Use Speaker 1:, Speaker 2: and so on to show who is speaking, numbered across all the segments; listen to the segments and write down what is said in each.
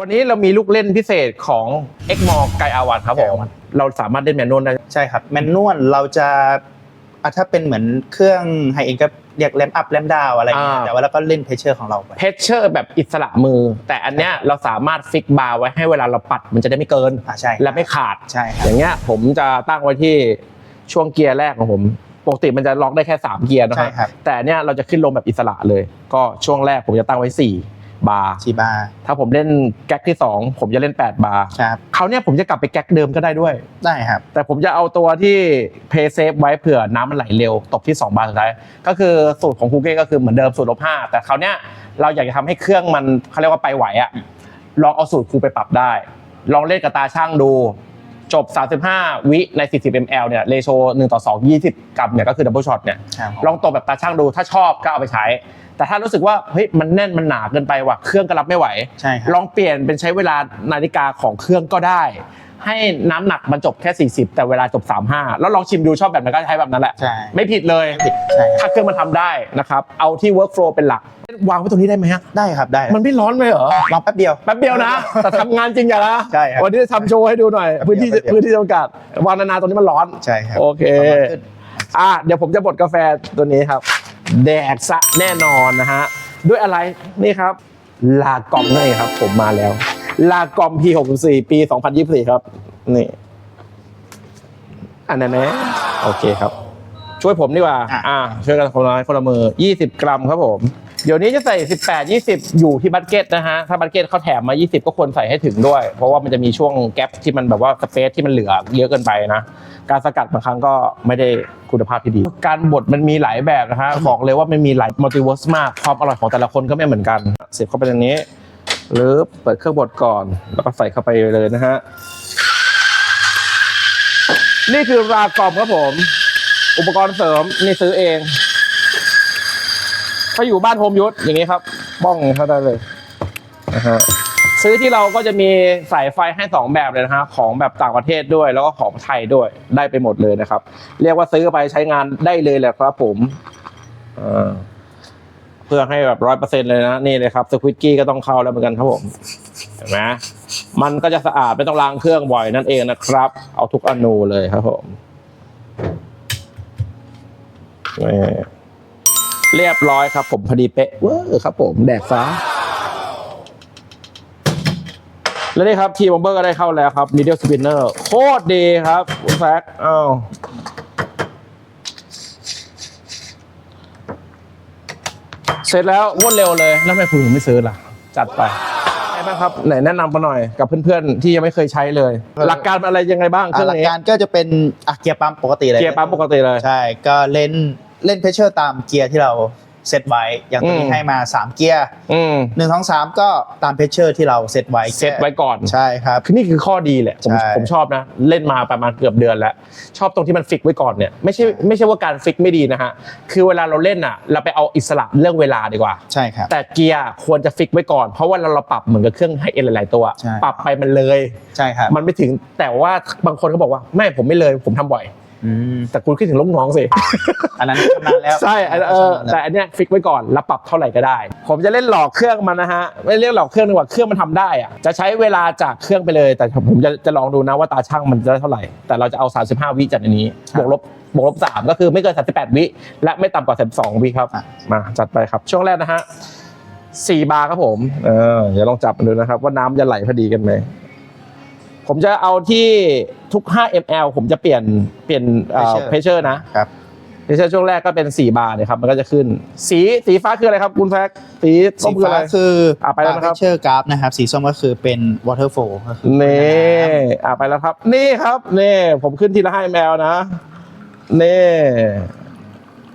Speaker 1: วันนี้เรามีลูกเล่นพิเศษของ x m o r ไกอาวันครับผม
Speaker 2: ไกอาวัน
Speaker 1: เราสามารถเล่นแมนนวลได้
Speaker 2: ใช่ครับแมนนวลเราจะอะถ้าเป็นเหมือนเครื่องไฮเอ็นก็เรียกแรมอัพแรมดาวอะไรอย่างเงี้ย
Speaker 1: อ่า
Speaker 2: แต่ว่าเราก็เล่นเพชเชอร์ของเราไป
Speaker 1: เพชเชอร์แบบอิสระมือ แต่อันเนี้ยเราสามารถฟิกบาร์ไว้ให้เวลาเราปัดมันจะได้ไม่เกิน
Speaker 2: อ่าใช่
Speaker 1: และไม่ขาด
Speaker 2: ใช่ครับ
Speaker 1: อย่างเงี้ยผมจะตั้งไว้ที่ช่วงเกียร์แรกของผม ปกติมันจะล็อกได้แค่ 3 เกียร์นะค
Speaker 2: ใช่
Speaker 1: รับ
Speaker 2: ครับ
Speaker 1: แต่อันเนี้ยเราจะขึ้นลงแบบอิสระเลย ก็ช่วงแรกผมจะตั้งไว้ 4 บาร์
Speaker 2: ชีบา
Speaker 1: ถ้าผมเล่นแก๊กที่ 2 ผมจะเล่น 8 บาร์
Speaker 2: ครับ
Speaker 1: เขาวเนี่ยผมจะกลับไปแก๊กเดิมก็ได้ด้วย
Speaker 2: ได้ครับ
Speaker 1: แต่ผมจะเอาตัวที่เพย์เซฟไว้เผื่อน้ำมันไหลเร็ว ตกที่ 2 บาร์สุดท้าย ก็คือสูตรของคูเก้ก็คือเหมือนเดิมสูตรลบห้าแต่คราวเนี้ยเราอยากจะทำให้เครื่องมันเขาเรียกว่าไปไหวอะลองเอาสูตรคูไปปรับได้ ลองเล่นกับตาช่างดู จบ 35 วิใน 40 ml เนี่ยเรโช1ต่อ 2 20 กรัมเนี่ยก็คือดับเบิลช็อตเนี่ย
Speaker 2: ครับ
Speaker 1: ลองตบแบบตาช่างดูถ้าชอบก็เอาไปใช้ แต่ถ้ารู้สึกว่าเฮ้ยมันแน่นมันหนาเกินไปว่ะเครื่องก็รับไม่ไหว
Speaker 2: ใช่ครับ
Speaker 1: ลองเปลี่ยนเป็นใช้เวลานาฬิกาของเครื่องก็ได้ ให้น้ำหนักมันจบแค่ 40 แต่เวลาจบ 35 แล้วลองชิมดูชอบแบบไหนก็ใช้แบบนั้นแหละ
Speaker 2: ใช่
Speaker 1: ไม่ผิดเลย
Speaker 2: ผิดใช่ครับ
Speaker 1: ถ้าเครื่องมันทำได้นะครับ เอาที่ workflow เป็นหลัก วางไว้ตรงนี้ได้ไหมฮะ
Speaker 2: ได้ครับได้
Speaker 1: มันไม่ร้อนไหมเหรอ
Speaker 2: ลองแป๊บเดียว
Speaker 1: แป๊บเดียวนะ แต่ทำงานจริงอย่านะ
Speaker 2: ใช่ครับ
Speaker 1: วันนี้จะทำโชว์ให้ดูหน่อย
Speaker 2: แป๊บเดี
Speaker 1: พื้นที่
Speaker 2: ยวแป๊บเดียว
Speaker 1: พื้นที่จำกัดวางนานๆตรงนี้มันร้อน
Speaker 2: ใช่ครับ
Speaker 1: โอเค
Speaker 2: ประมาณขึ้น
Speaker 1: อะเดี๋ยวผมจะบดกาแฟตัวนี้ครับ แดกซะแน่นอนนะฮะ ด้วยอะไรนี่ครับ ลากอมนี่นเองครับ ผมมาแล้ว ลากอม P64 ปี 2024 ครับ นี่ อันนั้นนะโอเคครับ ช่วยผมดีกว่า
Speaker 2: อะ
Speaker 1: อ่า ช่วยกันคนละไม้คนละมือ 20 กรัมครับผม เดี๋ยวนี้จะใส่ 18 20 อยู่ที่บัตเก็ตนะฮะ ถ้าบัตเก็ตเขาแถมมา 20 ก็ควรใส่ให้ถึงด้วย เพราะว่ามันจะมีช่วงแกลบที่มันแบบว่าสเปซที่มันเหลือเยอะเกินไปนะ การสกัดบางครั้งก็ไม่ได้คุณภาพที่ดี การบดมันมีหลายแบบนะฮะ บอกเลยว่ามันมีหลายมัลติเวิร์สมาก ความอร่อยของแต่ละคนก็ไม่เหมือนกันเสียบเข้าไปตรงนี้ หรือเปิดเครื่องบดก่อน แล้วก็ใส่เข้าไปเลยนะฮะ นี่คือรากรอบครับผม อุปกรณ์เสริมนี่ซื้อเอง ถ้าอยู่บ้านโฮมยุทธอย่างนี้ครับ บ้องเข้าได้เลยนะฮะซื้อที่เราก็จะมีสายไฟให้สองแบบเลยนะฮะของแบบต่างประเทศด้วย แล้วก็ของไทยด้วยได้ไปหมดเลยนะครับ เรียกว่าซื้อไปใช้งานได้เลยแหละครับผมอ่า เพื่อให้แบบร้อยเปอร์เซ็นเลยนะนี่เลยครับสควิตกี้ก็ต้องเข้าแล้วเหมือนกันครับผมเห็นไหมมันก็จะสะอาดไม่ต้องล้างเครื่องบ่อยนั่นเองนะครับ เอาทุกอนูเลยครับผมเรียบร้อยครับ ผมพอดีเป๊ะเวอร์ครับ ผมแดกฟ้าแล้วนี่ครับทีบอมเบอร์ก็ได้เข้าแล้วครับ middle spinner โคตรดีครับคุณแซคอ้าว เสร็จแล้วรวดเร็วเลย แล้วทำไมคุณถึงไม่ซื้อล่ะ จัดไปใช่ไหมครับไหนแนะนำมาหน่อยกับเพื่อนๆ ที่ยังไม่เคยใช้เลย หลักการอะไรยังไงบ้างเค
Speaker 2: อะ
Speaker 1: รื่อง
Speaker 2: หลัก
Speaker 1: นี้
Speaker 2: การก็จะเป็นอะเกียร์ปั๊มปกติเลย
Speaker 1: เกียร์ปั๊มปกติเลย
Speaker 2: ใช่ก็เล่นเล่นเพชเชอร์ตามเกียร์ที่เรา เซตไว้ อย่างตัว
Speaker 1: อื
Speaker 2: นี้
Speaker 1: ม
Speaker 2: ให้มา 3 เกียร์
Speaker 1: อืม
Speaker 2: หนึ่งสองสามก็ตามเพชเชอร์ที่เราเซตไว้
Speaker 1: เซตไว้ก่อน
Speaker 2: ใช่ครับ
Speaker 1: คือนี่คือข้อดีแหละผม
Speaker 2: ใช่
Speaker 1: ผมชอบนะ เล่นมาประมาณเกือบเดือนแล้ว ชอบตรงที่มันฟิกไว้ก่อนเนี่ยไม่ใช่ไม่ใช่ว่าการฟิกไม่ดีนะฮะคือเวลาเราเล่นอะ เราไปเอาอิสระเรื่องเวลาดีกว่า
Speaker 2: ใช่ครับ
Speaker 1: แต่เกียร์ควรจะฟิกไว้ก่อน เพราะว่าเราเราปรับเหมือนกับเครื่องไฮเอ็นหลาย ๆ ตัว
Speaker 2: ใช่
Speaker 1: ปรับไปมันเลย
Speaker 2: ใช่ครับ
Speaker 1: มันไม่ถึงแต่ว่าบางคนเขาบอกว่าไม่ผมไม่เลยผมทำบ่อย
Speaker 2: อืม
Speaker 1: แต่คุณคิดถึงลูกน้องสิ
Speaker 2: อันนั้นชำนาญแล้ว
Speaker 1: ใช่อันเออแต่อันเนี้ยฟิกไว้ก่อนแล้วปรับเท่าไหร่ก็ได้ ผมจะเล่นหลอกเครื่องมันนะฮะ ไม่เรียกหลอกเครื่องดีกว่าเครื่องมันทำได้อะจะใช้เวลาจากเครื่องไปเลย แต่ผมจะจะลองดูนะว่าตาช่างมันจะได้เท่าไหร่ แต่เราจะเอา 35 วิจากอันนี้บวกลบบวกลบ3ก็คือไม่เกิน 38 วิและไม่ต่ำกว่า 32 วิครับ
Speaker 2: อะ
Speaker 1: มาจัดไปครับ ช่วงแรกนะฮะ4บาร์ครับผม เออเดี๋ยวลองจับมาดูนะครับ ว่าน้ำจะไหลพอดีกันไหม ผมจะเอาที่ทุก 5 ml ผมจะเปลี่ยนเปลี่ยนเพชเชอร์นะ
Speaker 2: ครับ
Speaker 1: เพชเชอร์ช่วงแรกก็เป็น 4 บาร์เนี่ยครับ มันก็จะขึ้น สีสีฟ้าคืออะไรครับคุณแฟกสีส้
Speaker 2: สี
Speaker 1: มคือ
Speaker 2: ฟ้า
Speaker 1: อะไร
Speaker 2: คือ
Speaker 1: อะไปแล้วนะครับ
Speaker 2: เพชเชอร์กราฟนะครับ สีส้มก็คือเป็น waterfall ก็คือ
Speaker 1: นี่อะไปแล้วครับ นี่ครับนี่ผมขึ้นทีละให้แมวนะนี่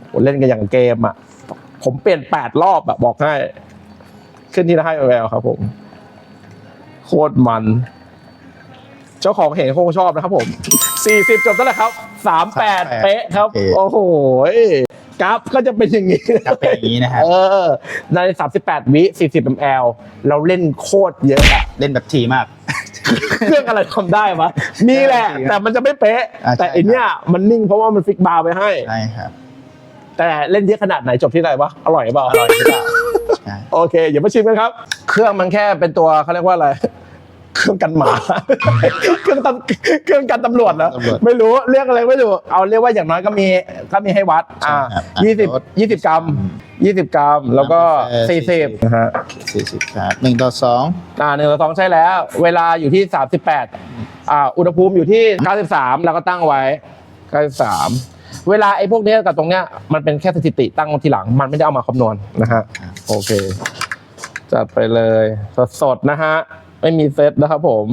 Speaker 1: โหเล่นกันอย่างเกมอะ ผมเปลี่ยน 8 รอบอะบอกให้ ขึ้นทีละให้แมวครับผม โคตรมันเจ้าของเห็นคงชอบนะครับผม 40 จบแล้วแหละครับ 38 เป๊ะครับ โอ้โหกราฟก็จะเป็นอย่างนี้
Speaker 2: จะเป็นอย่างนี้นะครับ
Speaker 1: เออ ใน 38 วิ 40 ml เราเล่นโคตรเยอะอะ
Speaker 2: เล่นแบบทีมาก
Speaker 1: เครื่องอะไรทำได้วะมีแหละ แต่มันจะไม่เป๊ะ
Speaker 2: อ่าใช่
Speaker 1: แต่อันเนี้ยมันนิ่งเพราะว่ามันฟิกบาร์ไปให้
Speaker 2: ใช่ครับ
Speaker 1: แต่เล่นเยอะขนาดไหนจบที่ไหนวะอร่อยเปล่า
Speaker 2: อร่อยหรือเปล่าใช่
Speaker 1: โอเคอย่ามาชิมกันครับ เครื่องมันแค่เป็นตัวเขาเรียกว่าอะไร เครื่องกันหมา เครื่องตำเครื่องกันตำรวจนะ
Speaker 2: ตำรวจ
Speaker 1: ไม่รู้เรียกอะไรไม่รู้เอาเรียกว่าอย่างน้อยก็มีก็มีให้วัดอ่า
Speaker 2: ใช่ครับ
Speaker 1: ยี่สิบ
Speaker 2: อะ
Speaker 1: ยี่สิบกรัมยี่สิบกรัม แล้วก็
Speaker 2: เออ
Speaker 1: สี่สิบ
Speaker 2: 40
Speaker 1: นะฮะ
Speaker 2: สี่สิบครับหนึ่งต่อสอง
Speaker 1: อ่าหนึ่งต่อสองใช่แล้ว เวลาอยู่ที่สามสิบแปดอ่าอุณหภูมิอยู่ที่เก้าสิบสามแล้วก็ตั้งไว้เก้าสิบสามเวลาไอ้พวกเนี้ยกับตรงเนี้ยมันเป็นแค่สถิติตั้งทีหลัง มันไม่ได้เอามาคำนวณนะฮะโอเคจัดไปเลยสดๆนะฮะ ไม่มีเซตนะครับผม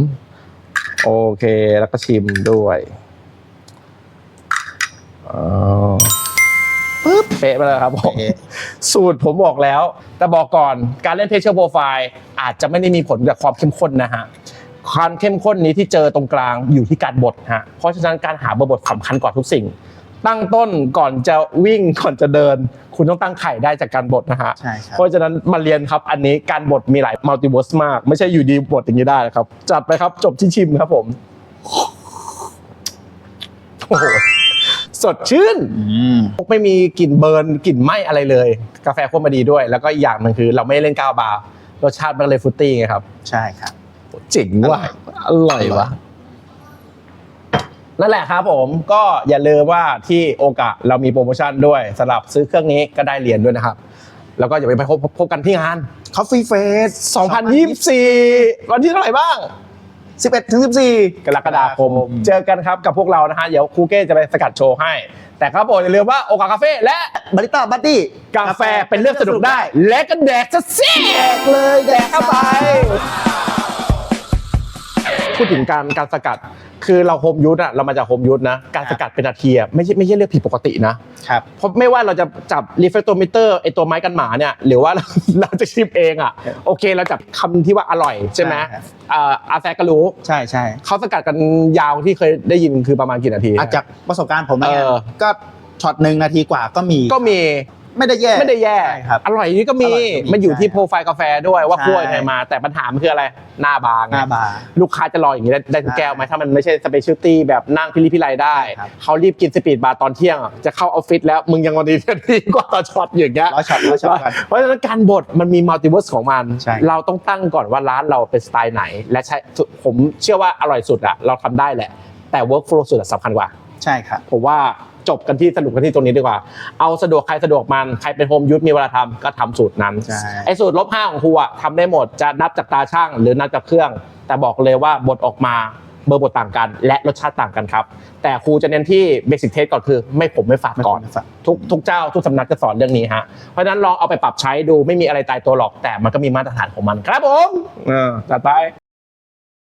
Speaker 1: โอเคแล้วก็ชิมด้วยอ๋อปึ๊บเป๊ะไปเลยครับผม
Speaker 2: เอ๊ะ
Speaker 1: สูตรผมบอกแล้ว แต่บอกก่อนการเล่นเพชเชอร์โปรไฟล์อาจจะไม่ได้มีผลจากความเข้มข้นนะฮะความเข้มข้นนี้ที่เจอตรงกลางอยู่ที่การบดฮะเพราะฉะนั้นการหาเบอร์บทสำคัญกว่าทุกสิ่ง ตั้งต้นก่อนจะวิ่งก่อนจะเดิน คุณต้องตั้งไข่ได้จากการบดนะฮะ
Speaker 2: ใช่ครับ
Speaker 1: เพราะฉะนั้นมาเรียนครับอันนี้การบดมีหลายมัลติเวิร์สมาก ไม่ใช่อยู่ดีบดอย่างนี้ได้นะครับ จัดไปครับจบที่ชิมครับผมโอ้โหสดชื่น
Speaker 2: อืม
Speaker 1: ไม่มีกลิ่นเบิร์นกลิ่นไหม้อะไรเลย กาแฟข้นมาดีด้วย แล้วก็อีกอย่างหนึ่งคือ เราไม่ได้เล่นก้าวบาร์รสชาติมันเลยฟรุตตี้ไงครับ
Speaker 2: ใช่ครับ
Speaker 1: เจ๋งว่ะอร่อยวะ นั่นแหละครับผมก็อย่าลืมว่าที่โอกะเรามีโปรโมชั่นด้วยสำหรับซื้อเครื่องนี้ก็ได้เหรียญด้วยนะครับ แล้วก็อย่าไปพบพบกันที่งาน
Speaker 2: Coffee Face
Speaker 1: 2024 วันที่เท่าไหร่บ้าง
Speaker 2: 11ถึง14
Speaker 1: กรกฎาคม เจอกันครับกับพวกเรานะฮะ เดี๋ยวครูเก้จะไปสกัดโชว์ให้ แต่ครับผมอย่าลืมว่าโอกาคาเฟ่และ
Speaker 2: บาริต้าบัดดี้
Speaker 1: กาแฟเป็นเรื่องสนุกได้ และก็แดกจะเสียกเลยแดกเข้าไป พูดถึงการการสกัด คือเราโฮมยูทอะเรามาจากโฮมยูทนะ การสกัดเป็นนาทีอะไม่ใช่ไม่ใช่เรื่องผิดปกตินะ
Speaker 2: ครับ
Speaker 1: เพราะไม่ว่าเราจะจับรีเฟกโตมิเตอร์ไอตัวไม้กันหมาเนี่ยหรือว่าเราเราจะชิมเองอะโอเคเราจับคำที่ว่าอร่อยใช่ไหม
Speaker 2: ใช่ครับ
Speaker 1: อ่าอาแซกก็รู้
Speaker 2: ใช่ใช่
Speaker 1: เขาสกัดกันยาวที่เคยได้ยินคือประมาณกี่นาที
Speaker 2: อาจากประสบการณ์ผมนะ
Speaker 1: เออ
Speaker 2: ก็ช็อตหนึ่งนาทีกว่าก็มี
Speaker 1: ก็มี
Speaker 2: ไม่ได้แย่
Speaker 1: ไม่ได้แย่
Speaker 2: ใช่ครับ
Speaker 1: อร่อยนี่ก็มี
Speaker 2: อร่อยก็มี
Speaker 1: มันอยู่ที่
Speaker 2: ใช่
Speaker 1: โปรไฟล์กาแฟด้วยว่า
Speaker 2: ใช่
Speaker 1: คั่วยังไงมา แต่ปัญหามันคืออะไรหน้าบาง
Speaker 2: หน้าบาร์
Speaker 1: ลูกค้าจะรออย่างนี้ได้ได้ทุก
Speaker 2: ใช่
Speaker 1: แก้วไหมถ้ามันไม่ใช่สเปเชียลตี้แบบนั่งพิลิพิไลได้
Speaker 2: ครับ
Speaker 1: เขารีบกินสปีดบาร์ตอนเที่ยงอะจะเข้าออฟฟิศแล้วมึงยังวันนี้ดีกว่าตอนช็อตอย่างเงี้ย
Speaker 2: ร้อยช็อตร้อยช็อตกัน
Speaker 1: เพราะฉะนั้นการบดมันมีมัลติเวิร์สของมัน
Speaker 2: ใช่
Speaker 1: เราต้องตั้งก่อนว่าร้านเราเป็นสไตล์ไหน และใช้ผมเชื่อว่าอร่อยสุดอะเราทำได้แหละ แต่ workflow สุดอะสำคัญกว่า
Speaker 2: ใช่ครับ
Speaker 1: ผมว่า จบกันที่สรุปกันที่ตรงนี้ดีกว่า เอาสะดวกใครสะดวกมันใครเป็นโฮมยูทมีเวลาทำก็ทำสูตรนั้น
Speaker 2: ใช่
Speaker 1: ไอ้สูตรลบห้าของครูอะทำได้หมดจะนับจากตาช่างหรือนับจากเครื่อง แต่บอกเลยว่าบทออกมาเบอร์บทต่างกัน และรสชาติต่างกันครับ แต่ครูจะเน้นที่เบสิ c เทสก่อนคือ ไม่ผมไม่ฝากก่อน
Speaker 2: ไม่ฝาก
Speaker 1: ทุกทุกเจ้าทุกสำนักจะสอนเรื่องนี้ฮะ เพราะฉะนั้นลองเอาไปปรับใช้ดูไม่มีอะไรตายตัวหรอกแต่มันก็มีมาตรฐานของมันครับผมอ่าจัดไป